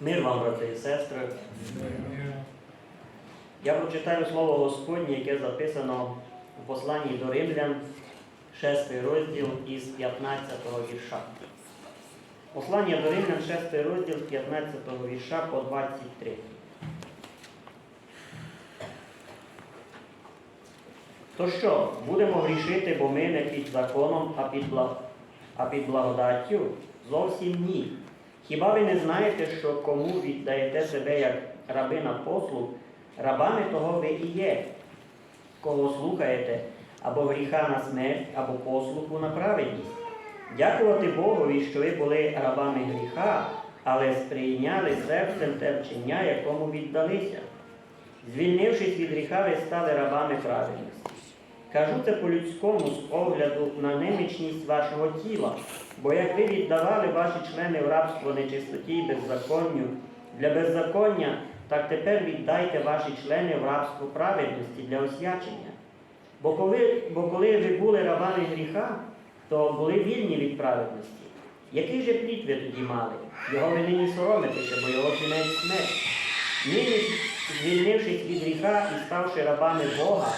Мир вам, брати і сестри. Я прочитаю слово Господнє, яке записано у посланні до Римлян, 6 розділ із 15 вірша. Послання до Римлян, 6 розділ з 15 вірша по 23. То що, будемо грішити, бо ми не під законом, а під, благ... а під благодаттю? Зовсім ні. Хіба ви не знаєте, що кому віддаєте себе як раби на послуг, рабами того ви і є, кого слухаєте, або гріха на смерть, або послуху на праведність? Дякувати Богові, що ви були рабами гріха, але сприйняли серцем те вчення, якому віддалися. Звільнившись від гріха, ви стали рабами праведності. Кажу це по-людському з огляду на немічність вашого тіла, бо як ви віддавали ваші члени в рабство нечистоті і беззаконню для беззаконня, так тепер віддайте ваші члени в рабство праведності для освячення. Бо коли, бо коли ви були рабами гріха, то були вільні від праведності. Який же плід ви тоді мали? Його ви нині соромитеся, бо його кінець смерть. Нині, звільнившись від гріха і ставши рабами Бога,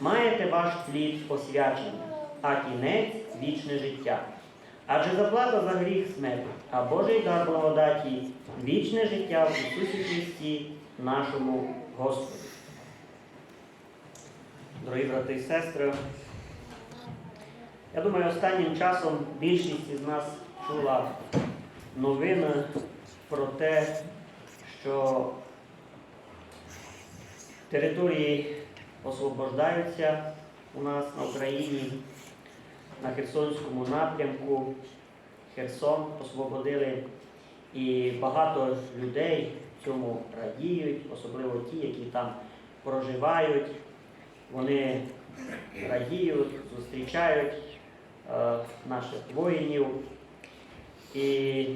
маєте ваш плід освячення, а кінець вічне життя. Адже заплата за гріх смерть, а Божий дар благодаті вічне життя в Ісусі Христі, нашому Господу. Дорогі брати і сестри, я думаю, останнім часом більшість із нас чула новини про те, що території освобождаються у нас на Україні, на Херсонському напрямку. Херсон освободили, і багато людей цьому радіють, особливо ті, які там проживають. Вони радіють, зустрічають е, наших воїнів. І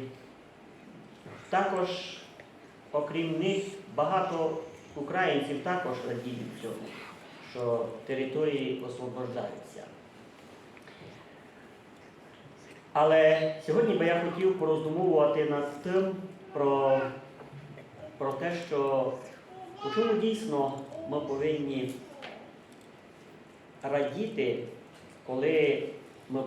також, окрім них, багато українців також радіють цьому, що території освобождаються. Але сьогодні би я хотів пороздумовувати над тим, про, про те, що у чому дійсно ми повинні радіти, коли ми,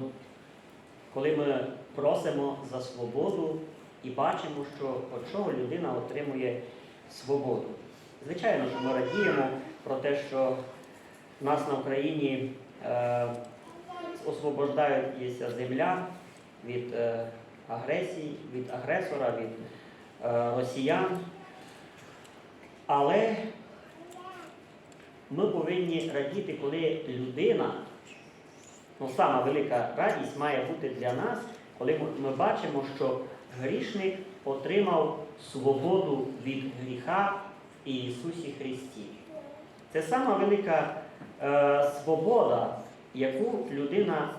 коли ми просимо за свободу і бачимо, що від чого людина отримує свободу. Звичайно, що ми радіємо про те, що нас на Україні е, освобождається земля від е, агресії, від агресора, від е, росіян. Але ми повинні радіти, коли людина, ну сама велика радість має бути для нас, коли ми- бачимо, що грішник отримав свободу від гріха в Ісусі Христі. Це сама велика свобода, яку людина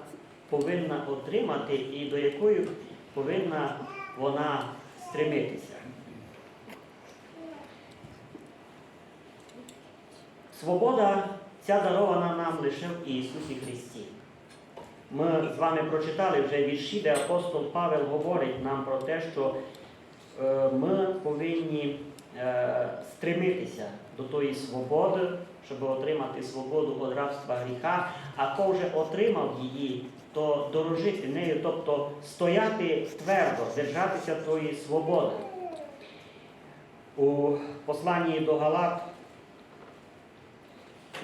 повинна отримати і до якої повинна вона стремитися. Свобода ця дарована нам лише в Ісусі Христі. Ми з вами прочитали вже вірші, де апостол Павел говорить нам про те, що е, ми повинні е, стремитися до тої свободи, щоб отримати свободу від рабства гріха, а хто вже отримав її, то дорожити нею, тобто стояти твердо, держатися тої свободи. У посланні до Галат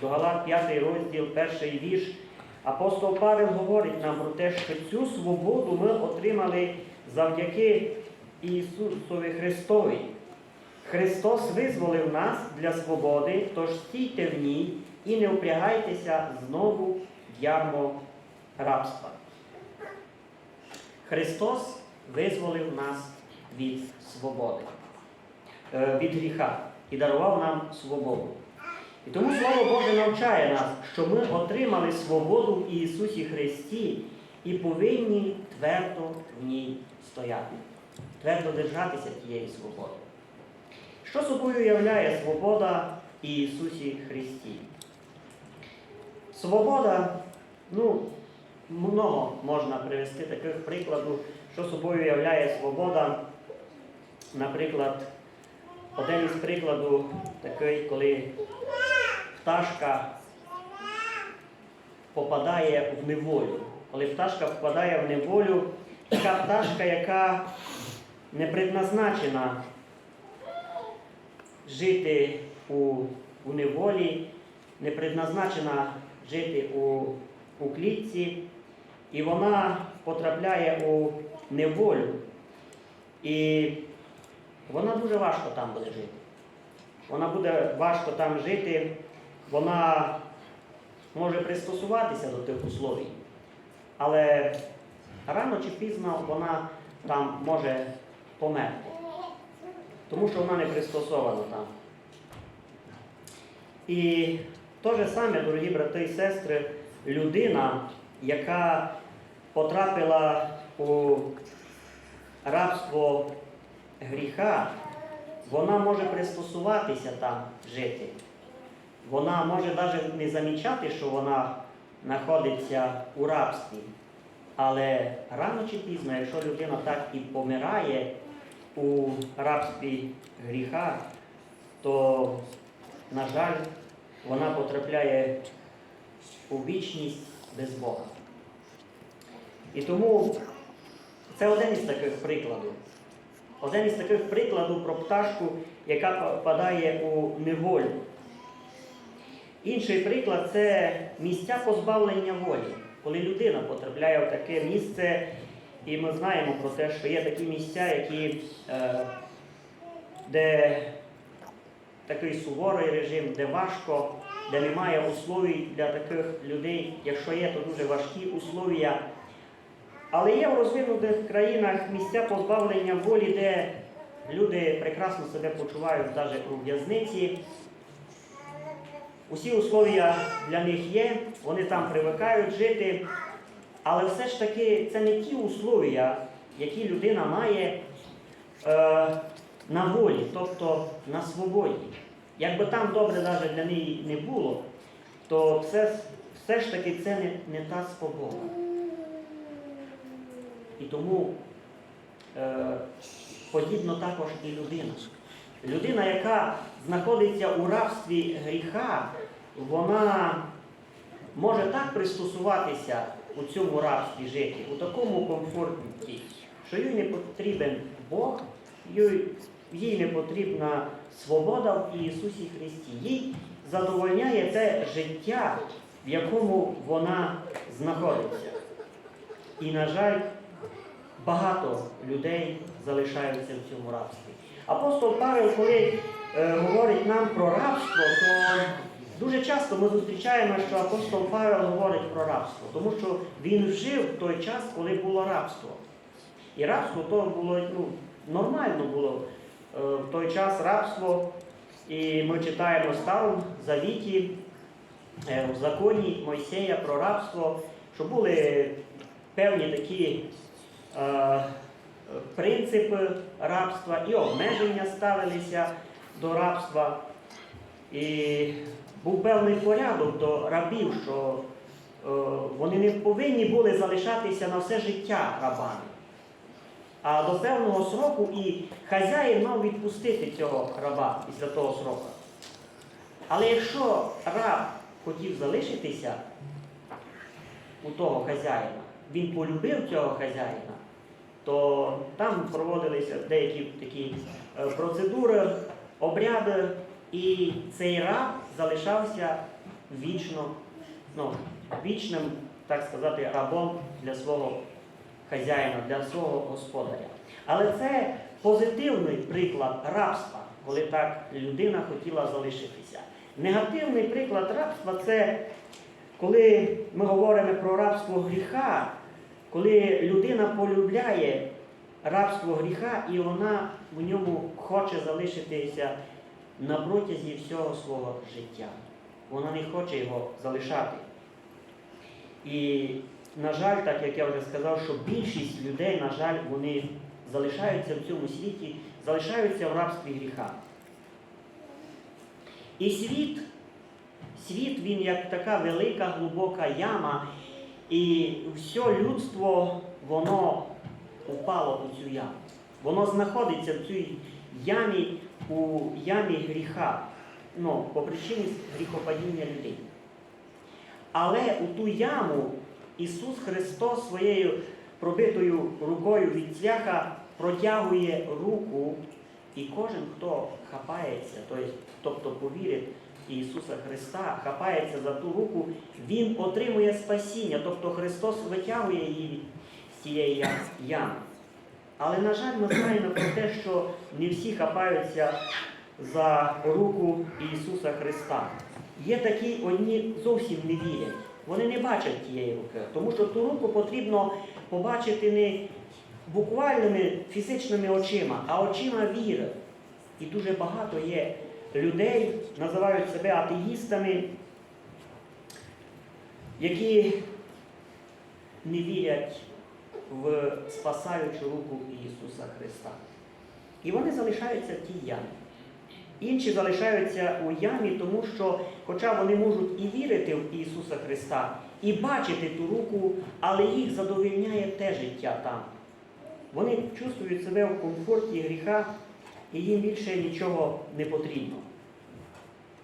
до Галат 5 розділ, перший вірш, апостол Павел говорить нам про те, що цю свободу ми отримали завдяки Ісусові Христові. Христос визволив нас для свободи, тож стійте в ній і не впрягайтеся знову в ярмо рабства. Христос визволив нас від свободи, е, від гріха і дарував нам свободу. І тому Слово Боже навчає нас, що ми отримали свободу в Ісусі Христі і повинні твердо в ній стояти, твердо держатися тієї свободи. Що собою являє свобода в Ісусі Христі? Свобода, ну, много можна привести таких прикладів, що собою являє свобода. наприклад, один із прикладів такий, коли пташка попадає в неволю. Коли пташка попадає в неволю, така пташка, яка не предназначена жити у, у неволі, не предназначена жити у, у клітці, і вона потрапляє у неволю. І вона дуже важко там буде жити. Вона буде важко там жити, вона може пристосуватися до тих условій, але рано чи пізно вона там може померти, тому що вона не пристосована там. І те же саме, дорогі брати і сестри, людина, яка потрапила у рабство гріха, вона може пристосуватися там жити. Вона може навіть не замічати, що вона знаходиться у рабстві. Але рано чи пізно, якщо людина так і помирає у рабстві гріха, то, на жаль, вона потрапляє у вічність без Бога. І тому це один із таких прикладів. Один із таких прикладів про пташку, яка попадає у неволю. Інший приклад це місця позбавлення волі. Коли людина потрапляє в таке місце, і ми знаємо про те, що є такі місця, які, е, де такий суворий режим, де важко, де немає условій для таких людей. Якщо є, то дуже важкі условия. Але є в розвинутих країнах місця позбавлення волі, де люди прекрасно себе почувають навіть у в'язниці. Усі условия для них є, вони там привикають жити, але все ж таки це не ті условия, які людина має е, на волі, тобто на свободі. Якби там добре навіть для неї не було, то все, все ж таки це не, не та свобода. І тому е, подібно також і людина. Людина, яка знаходиться у рабстві гріха, вона може так пристосуватися у цьому рабстві жити, у такому комфорті, що їй не потрібен Бог, їй, не потрібна свобода в Ісусі Христі. Їй задовольняє те життя, в якому вона знаходиться. І, на жаль, багато людей залишаються в цьому рабстві. Апостол Павел, коли е, говорить нам про рабство, то дуже часто ми зустрічаємо, що апостол Павел говорить про рабство, тому що він жив в той час, коли було рабство. І рабство то було ну, нормально було е, в той час рабство. І ми читаємо в Старому Завіті, е, в законі Мойсея про рабство, що були певні такі е, принципи рабства і обмеження ставилися до рабства. І був певний порядок до рабів, що е, вони не повинні були залишатися на все життя рабами. А до певного сроку і хазяїн мав відпустити цього раба після того сроку. Але якщо раб хотів залишитися у того хазяїна, він полюбив цього хазяїна, то там проводилися деякі такі е, процедури, обряди, і цей раб залишався вічно, ну, вічним, так сказати, рабом для свого хазяїна, для свого господаря. Але це позитивний приклад рабства, коли так людина хотіла залишитися. Негативний приклад рабства це коли ми говоримо про рабство гріха, коли людина полюбляє рабство гріха і вона в ньому хоче залишитися на протязі всього свого життя. Вона не хоче його залишати. І, на жаль, так як я вже сказав, що більшість людей, на жаль, вони залишаються в цьому світі, залишаються в рабстві гріха. І світ, світ він як така велика глибока яма, і все людство, воно упало у цю яму. Воно знаходиться в цій ямі, у ямі гріха, ну, по причині гріхопадіння людей. Але у ту яму Ісус Христос своєю пробитою рукою від цвяха протягує руку, і кожен, хто хапається, тобто, повірить Ісуса Христа, хапається за ту руку, Він отримує спасіння, тобто Христос витягує її з цієї ями. Але, на жаль, ми знаємо про те, що не всі хапаються за руку Ісуса Христа. Є такі одні зовсім не вірять. Вони не бачать тієї руки, тому що ту руку потрібно побачити не буквальними фізичними очима, а очима віри. І дуже багато є людей, називають себе атеїстами, які не вірять в спасаючу руку Ісуса Христа. І вони залишаються в тій ямі. Інші залишаються у ямі, тому що, хоча вони можуть і вірити в Ісуса Христа, і бачити ту руку, але їх задовільняє те життя там. Вони чувствують себе в комфорті гріха, і їм більше нічого не потрібно.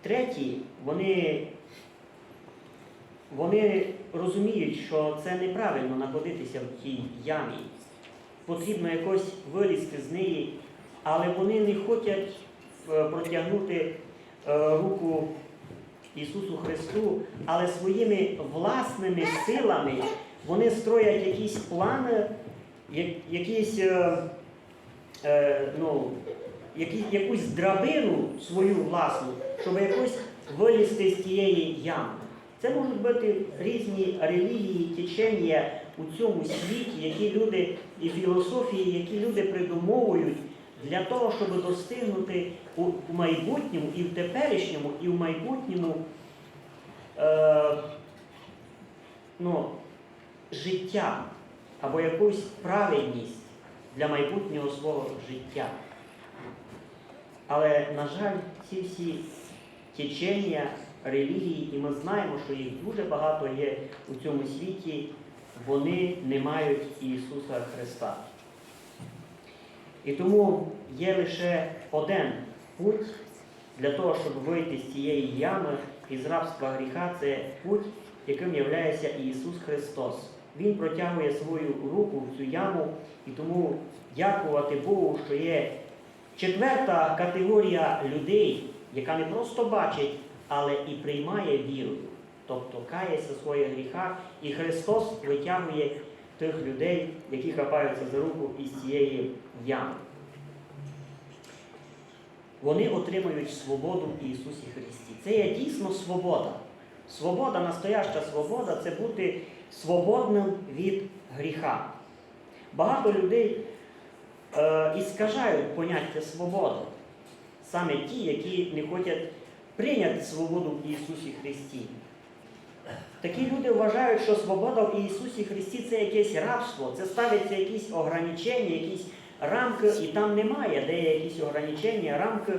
Треті, вони, вони розуміють, що це неправильно знаходитися в тій ямі. Потрібно якось вилізти з неї, але вони не хочуть е, протягнути е, руку Ісусу Христу, але своїми власними силами вони строять якісь плани, якісь, е, ну, якусь драбину свою власну, щоб якось вилізти з тієї ями. Це можуть бути різні релігії, течення у цьому світі, які люди і філософії, які люди придумовують для того, щоб достигнути у, майбутньому і в теперішньому, і в майбутньому е, ну, життя або якусь праведність для майбутнього свого життя. Але, на жаль, ці всі течення, релігії, і ми знаємо, що їх дуже багато є у цьому світі, вони не мають Ісуса Христа. І тому є лише один путь для того, щоб вийти з цієї ями із рабства гріха, це путь, яким є Ісус Христос. Він протягує свою руку в цю яму, і тому дякувати Богу, що є четверта категорія людей, яка не просто бачить, але і приймає вірою, тобто кається в своїх гріхах, і Христос витягує тих людей, які хапаються за руку із цієї ями. Вони отримують свободу в Ісусі Христі. Це є дійсно свобода. Свобода, настояща свобода це бути свободним від гріха. Багато людей е, іскажають поняття свободи. Саме ті, які не хочуть прийняти свободу в Ісусі Христі. Такі люди вважають, що свобода в Ісусі Христі це якесь рабство, це ставиться якісь ограничення, якісь рамки, і там немає, де є якісь ограничення, рамки,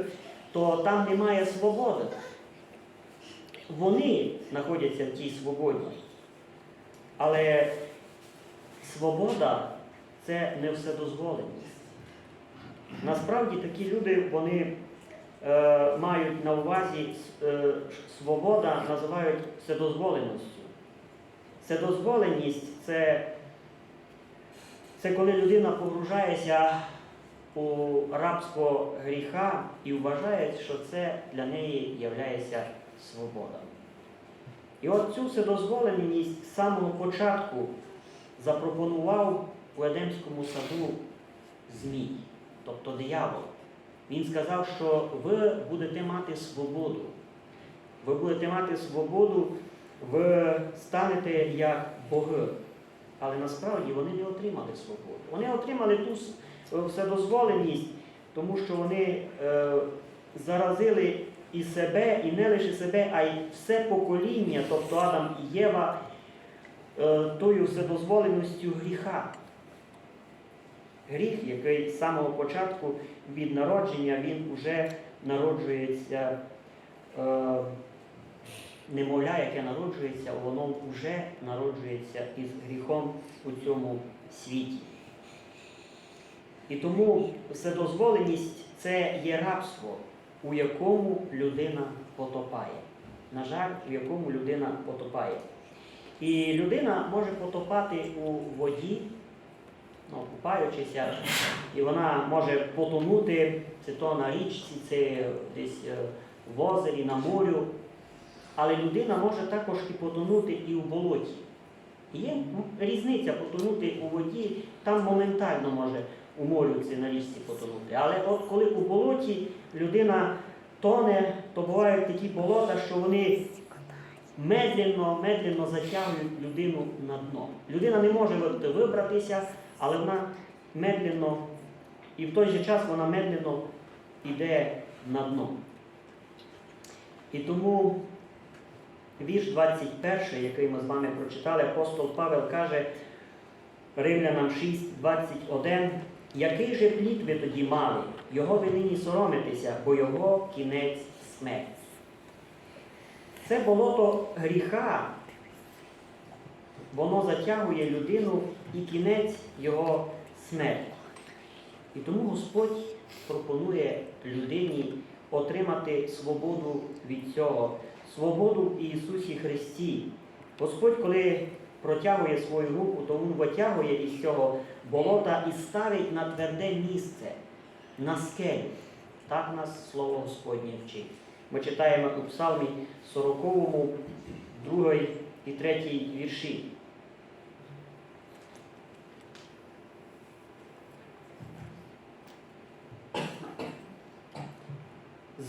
то там немає свободи. Вони знаходяться в тій свободі. Але свобода це не вседозволеність. Насправді такі люди, вони мають на увазі е, свобода, називають вседозволеністю. Вседозволеність це, це коли людина погружається у рабство гріха і вважає, що це для неї є свобода. І от цю вседозволеність з самого початку запропонував у Едемському саду Змій, тобто диявол. Він сказав, що ви будете мати свободу. Ви будете мати свободу, ви станете як боги. Але насправді вони не отримали свободу. Вони отримали ту вседозволеність, тому що вони е, заразили і себе, і не лише себе, а й все покоління, тобто Адам і Єва, е, тою вседозволеністю гріха. Гріх, який з самого початку від народження, він вже народжується, е, немовля, яке народжується, воно вже народжується із гріхом у цьому світі. І тому вседозволеність це є рабство, у якому людина потопає. На жаль, у якому людина потопає. І людина може потопати у воді, ну, купаючися, і вона може потонути, це то на річці, це десь е, в озері, на морю. Але людина може також і потонути і у болоті. Є різниця потонути у воді, там моментально може у морю це на річці потонути. Але от коли у болоті людина тоне, то бувають такі болота, що вони медленно, медленно затягують людину на дно. Людина не може вибратися, але вона медленно, і в той же час вона медленно йде на дно. І тому вірш 21, який ми з вами прочитали, апостол Павел каже Римлянам 6, 21, який же плід ви тоді мали? Його ви нині соромитеся, бо його кінець смерть. Це болото гріха, воно затягує людину і кінець його смерть. І тому Господь пропонує людині отримати свободу від цього, свободу в Ісусі Христі. Господь, коли протягує свою руку, то Він витягує із цього болота і ставить на тверде місце, на скелю. Так нас Слово Господнє вчить. Ми читаємо у Псалмі 40, 2 і 3 вірші.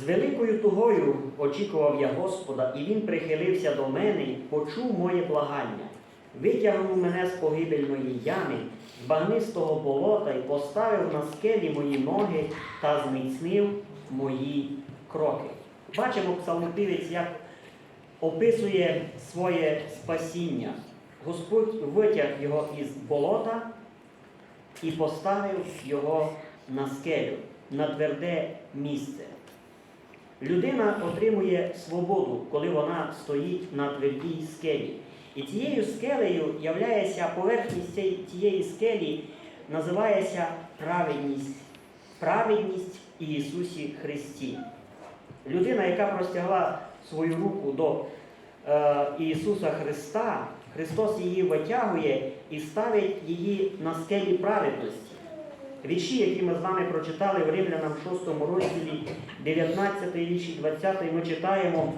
З великою тугою очікував я Господа, і Він прихилився до мене, почув моє благання. Витягнув мене з погибельної ями, з багнистого болота і поставив на скелі мої ноги та зміцнив мої кроки. Бачимо, псалмопівець, як описує своє спасіння. Господь витяг його із болота і поставив його на скелю, на тверде місце. Людина отримує свободу, коли вона стоїть на твердій скелі. І цією скелею являється поверхність цієї скелі, називається праведність. Праведність Ісусі Христі. Людина, яка простягла свою руку до е, Ісуса Христа, Христос її витягує і ставить її на скелі праведності. Вірші, які ми з вами прочитали в Римлянам 6 розділі, 19 вірш і 20 ми читаємо.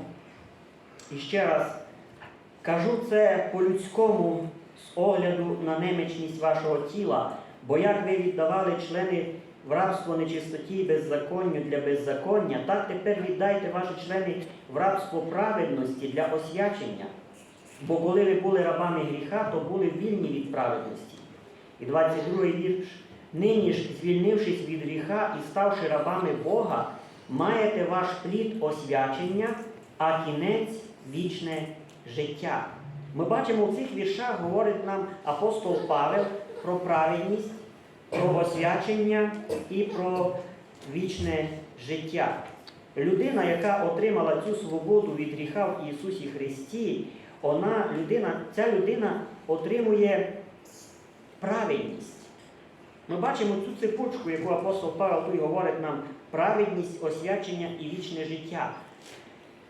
І ще раз кажу це по-людському з огляду на немічність вашого тіла, бо як ви віддавали члени в рабство нечистоті і беззаконню для беззаконня, так тепер віддайте ваші члени в рабство праведності для освячення. Бо коли ви були рабами гріха, то були вільні від праведності. І 22 вірш. Нині ж, звільнившись від гріха і ставши рабами Бога, маєте ваш плід освячення, а кінець вічне життя. Ми бачимо в цих віршах, говорить нам апостол Павел про праведність, про освячення і про вічне життя. Людина, яка отримала цю свободу від гріха в Ісусі Христі, вона, людина, ця людина отримує праведність. Ми бачимо цю цепочку, яку апостол Павел тут говорить нам праведність, освячення і вічне життя.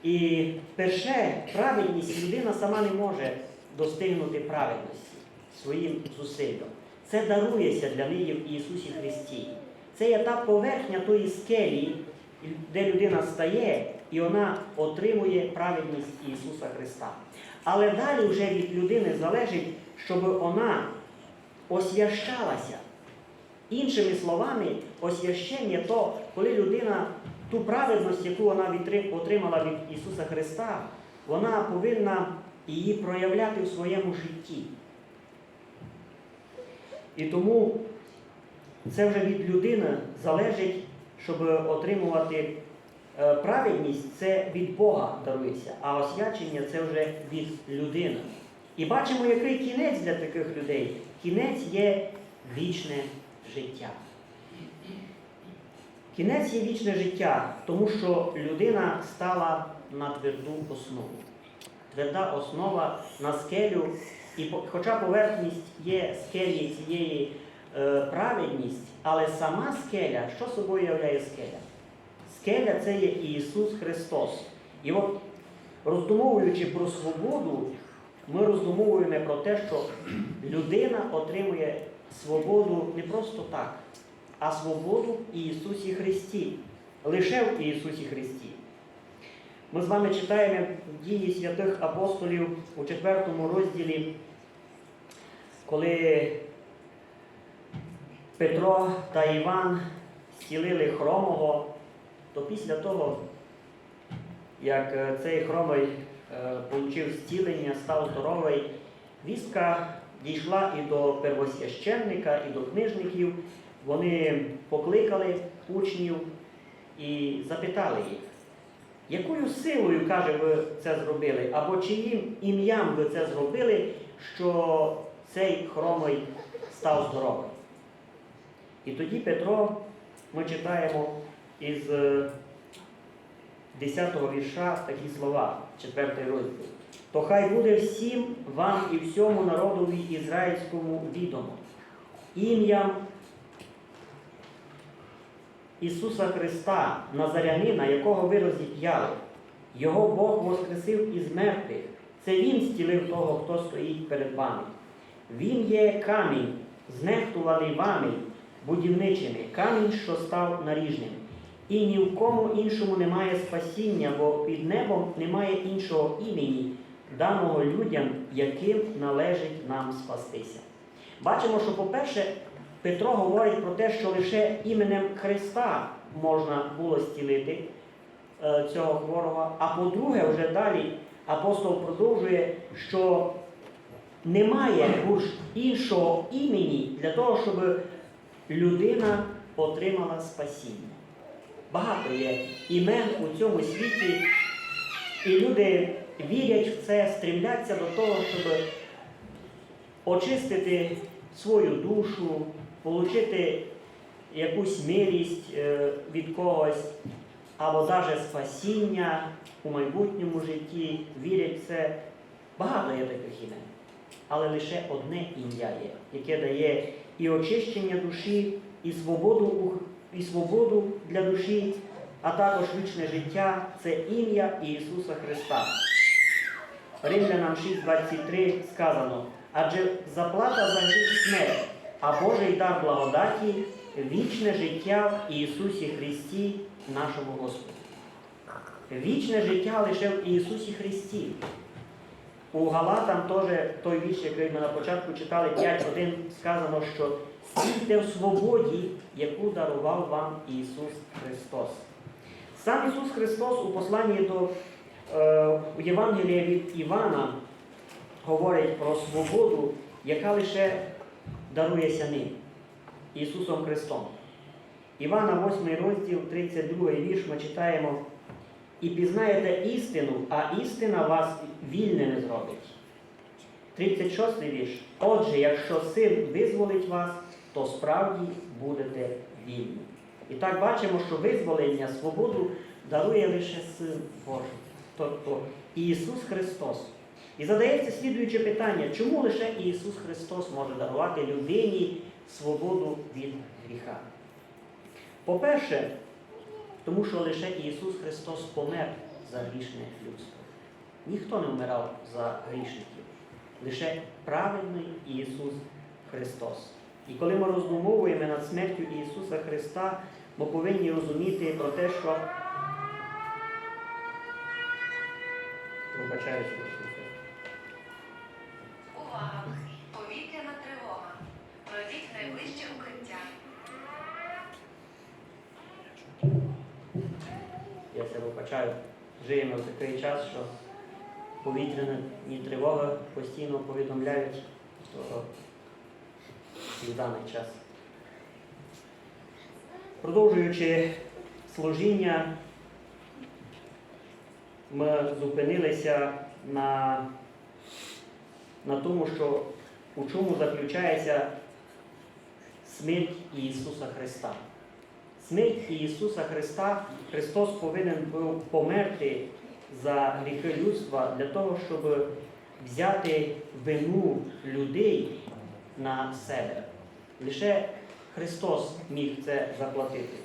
І перше, праведність людина сама не може достигнути праведності своїм зусиллям. Це дарується для неї в Ісусі Христі. Це є та поверхня тої скелі, де людина стає, і вона отримує праведність Ісуса Христа. Але далі вже від людини залежить, щоб вона освящалася. Іншими словами, освящення то, коли людина ту праведність, яку вона отримала від Ісуса Христа, вона повинна її проявляти в своєму житті. І тому це вже від людини залежить, щоб отримувати е, праведність, це від Бога дарується, а освячення це вже від людини. І бачимо, який кінець для таких людей. Кінець є вічне життя. Кінець є вічне життя, тому що людина стала на тверду основу. Тверда основа на скелю, і хоча поверхність є скелі цієї е, праведність, але сама скеля, що собою являє скеля? Скеля це є Ісус Христос. І от роздумовуючи про свободу, ми роздумовуємо про те, що людина отримує свободу не просто так, а свободу в Ісусі Христі, лише в Ісусі Христі. Ми з вами читаємо дії святих апостолів у 4 розділі, коли Петро та Іван зцілили хромого, то після того, як е, цей хромий е, отримав зцілення, став здоровий, вістка дійшла і до первосвященника, і до книжників. Вони покликали учнів і запитали їх, якою силою, каже, ви це зробили, або чиїм ім'ям ви це зробили, що цей хромий став здоровий. І тоді Петро, ми читаємо із 10-го вірша такі слова, 4 розділ. То хай буде всім вам і всьому народові ізраїльському відомо. Ім'ям Ісуса Христа, Назарянина, якого ви розіп'яли. Його Бог воскресив із мертвих. Це Він зцілив того, хто стоїть перед вами. Він є камінь, знехтуваний вами, будівничими, камінь, що став наріжним. І ні в кому іншому немає спасіння, бо під небом немає іншого імені, даного людям, яким належить нам спастися. Бачимо, що, по-перше, Петро говорить про те, що лише іменем Христа можна було зцілити е, цього хворого. А по-друге, вже далі апостол продовжує, що немає іншого імені для того, щоб людина отримала спасіння. Багато є імен у цьому світі, і люди вірять в це, стрімляться до того, щоб очистити свою душу, отримати якусь милість е, від когось, або навіть спасіння у майбутньому житті, вірять в це. Багато є таких імен. Але лише одне ім'я є, яке дає і очищення душі, і свободу, і свободу для душі, а також вічне життя це ім'я Ісуса Христа. Римлянам 6.23 сказано, адже заплата за гріх смерть, а Божий дар благодаті вічне життя в Ісусі Христі, нашому Господу. Вічне життя лише в Ісусі Христі. У Галатам теж той вірш, який ми на початку читали 5.1, сказано, що стійте в свободі, яку дарував вам Ісус Христос. Сам Ісус Христос у посланні до Євангелія від Івана говорить про свободу, яка лише дарується ним, Ісусом Христом. Івана 8 розділ, 32 вірш ми читаємо. І пізнаєте істину, а істина вас вільними зробить. 36 вірш. Отже, якщо син визволить вас, то справді будете вільні. І так бачимо, що визволення, свободу дарує лише Син Божий, тобто Ісус Христос. І задається слідуюче питання, чому лише Ісус Христос може дарувати людині свободу від гріха? По-перше, тому що лише Ісус Христос помер за грішне людство. Ніхто не вмирав за грішників, лише праведний Ісус Христос. І коли ми роздумовуємо над смертю Ісуса Христа, ми повинні розуміти про те, що Вибачаюсь, Ісусе. Увага! Повітряна тривога. Пройдіть найближче укриття. Я це вибачаю. Живемо в такий час, що повітряні тривоги постійно повідомляють в даний час. Продовжуючи служіння, ми зупинилися на, на тому, що у чому заключається смерть Ісуса Христа. Смерть Ісуса Христа Христос повинен був померти за гріхи людства для того, щоб взяти вину людей на себе. Лише Христос міг це заплатити.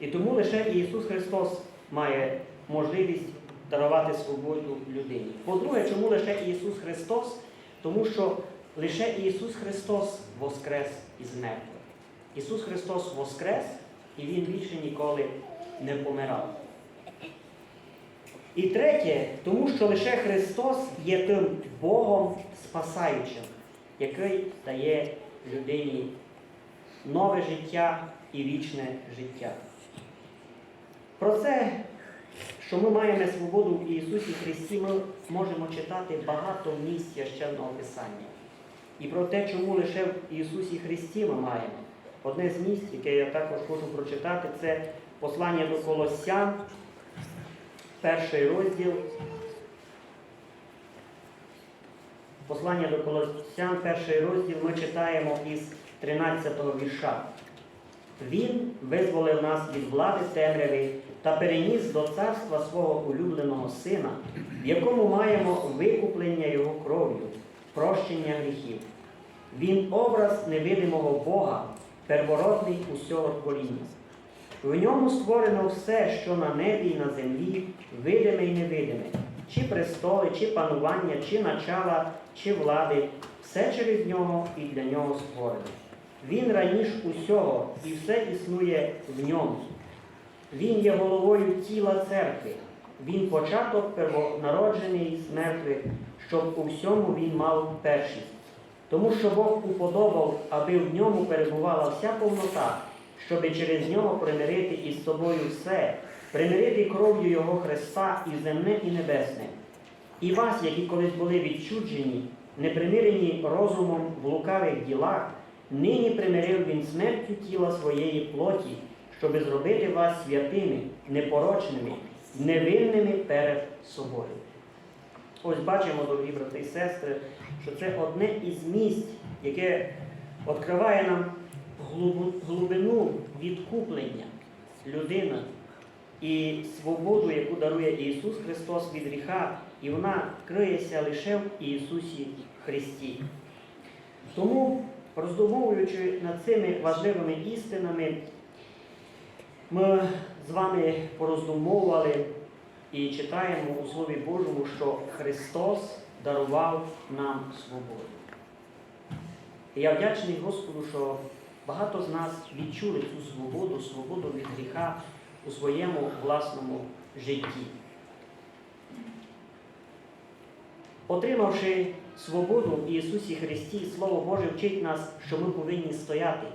І тому лише Ісус Христос має можливість дарувати свободу людині. По-друге, чому лише Ісус Христос? Тому що лише Ісус Христос воскрес із мертвих. Ісус Христос воскрес, і Він більше ніколи не помирав. І третє, тому що лише Христос є тим Богом спасаючим, який дає людині нове життя і вічне життя. Про це, що ми маємо свободу в Ісусі Христі, ми можемо читати багато місць священного Писання. І про те, чому лише в Ісусі Христі ми маємо. Одне з місць, яке я також хочу прочитати, це послання до Колосян, перший розділ. Послання до Колосян, перший розділ, ми читаємо із 13-го вірша. Він визволив нас від влади темряви та переніс до царства свого улюбленого сина, в якому маємо викуплення його кров'ю, прощення гріхів. Він образ невидимого Бога, первородний усього творіння. В ньому створено все, що на небі і на землі, видиме і невидиме, чи престоли, чи панування, чи начала, чи влади, все через нього і для нього створено. Він раніш усього, і все існує в ньому. Він є головою тіла церкви. Він початок первонароджений з мертвих, щоб у всьому він мав першість. Тому що Бог уподобав, аби в ньому перебувала вся повнота, щоби через нього примирити із собою все, примирити кров'ю Його Христа і земне, і небесне. І вас, які колись були відчуджені, непримирені розумом в лукавих ділах, нині примирив він смертю тіла своєї плоті, щоби зробити вас святими, непорочними, невинними перед собою. Ось бачимо, дорогі брати і сестри, що це одне із місць, яке відкриває нам глибину відкуплення людина і свободу, яку дарує Ісус Христос від гріха, і вона криється лише в Ісусі Христі. Тому, роздумовуючи над цими важливими істинами, ми з вами пороздумовували і читаємо у Слові Божому, що Христос дарував нам свободу. І я вдячний Господу, що багато з нас відчули цю свободу, свободу від гріха у своєму власному житті. Отримавши свободу в Ісусі Христі, Слово Боже вчить нас, що ми повинні стояти,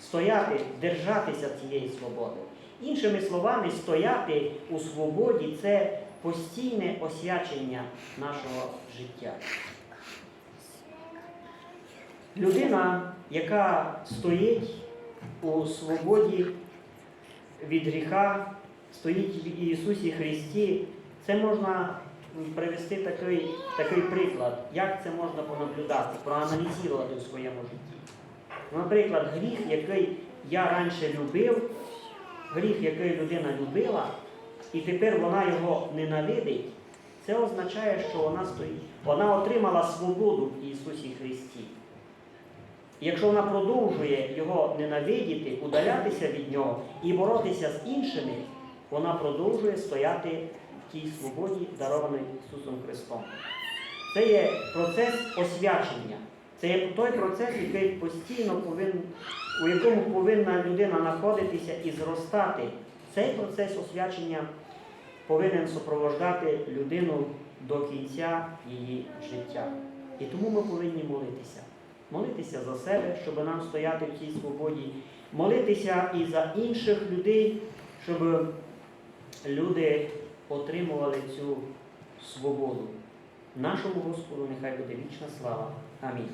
стояти, держатися цієї свободи. Іншими словами, стояти у свободі це постійне освячення нашого життя. Людина, яка стоїть у свободі від гріха, стоїть в Ісусі Христі, це можна привести такий, такий приклад, як це можна понаблюдати, проаналізувати у своєму житті. Наприклад, гріх, який я раніше любив, гріх, який людина любила, і тепер вона його ненавидить, це означає, що вона стоїть, вона отримала свободу в Ісусі Христі. Якщо вона продовжує його ненавидіти, удалятися від нього і боротися з іншими, вона продовжує стояти в тій свободі, дарованій Ісусом Христом. Це є процес освячення. Це є той процес, який постійно повинен, у якому повинна людина знаходитися і зростати. Цей процес освячення повинен супроводжати людину до кінця її життя. І тому ми повинні молитися. Молитися за себе, щоб нам стояти в цій свободі, молитися і за інших людей, щоб люди отримували цю свободу. Нашому Господу нехай буде вічна слава. Амінь.